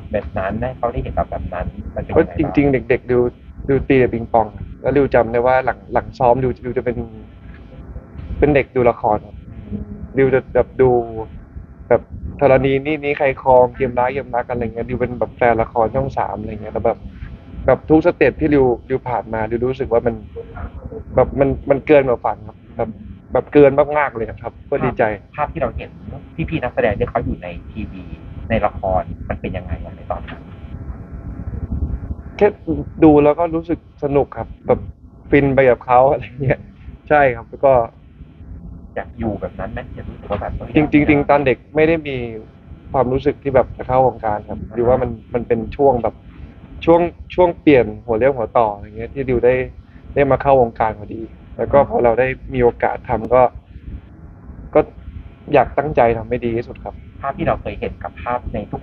ำแบบนั้นให้เขาได้เห็นแบบแบบนั้นมันเป็นเพราะยังไงจริงบ้าๆเด็ก ๆ ดูดูตีแต่ปิงปอง แล้วดิวจำได้ว่าหลังหลังซ้อมดิวดิวจะเป็น เป็นเด็กดูละครครับดิวจะแบบดู แบบธรณีนี่นี่ใครครองเกมร้ายเกมรักอะไรเงี้ยดิวเป็นแบบแฟนละครช่องสามอะไรเงี้ยแล้วแบบแบบทุกสเต็ปที่ดิวดิวผ่านมาดิวรู้สึกว่ามัน แบบมันมันเกินกว่าฝันครับแบบแบบเกินมากๆเลยครับ ก็ดีใจภาพที่เราเห็นพี่พี่ๆนักแสดงที่เขาอยู่ในทีวี ในละครมันเป็นยังไงอะในตอนนั้นแค่ดูแล้วก็รู้สึกสนุกครับ แบบฟินไปกับเขาอะไรเงี้ยใช่ครับแล้วก็อยากอยู่แบบนั้นไหมอยากรู้สึกว่าแบบเออจริงจริงจริงตอนเด็กไม่ได้มีความรู้สึกที่แบบจะเข้าวงการครับดิวว่ามันมันเป็นช่วงแบบช่วงช่วงเปลี่ยนหัวเรี่ยวหัวต่ออะไรเงี้ย ที่ดิวได้ได้มาเข้าวงการพอดี แล้วก็พอเราได้มีโอกาสทำก็ ก็อยากตั้งใจทำให้ดีที่สุดครับ ภาพที่เราเคยเห็นกับภาพในทุกวัน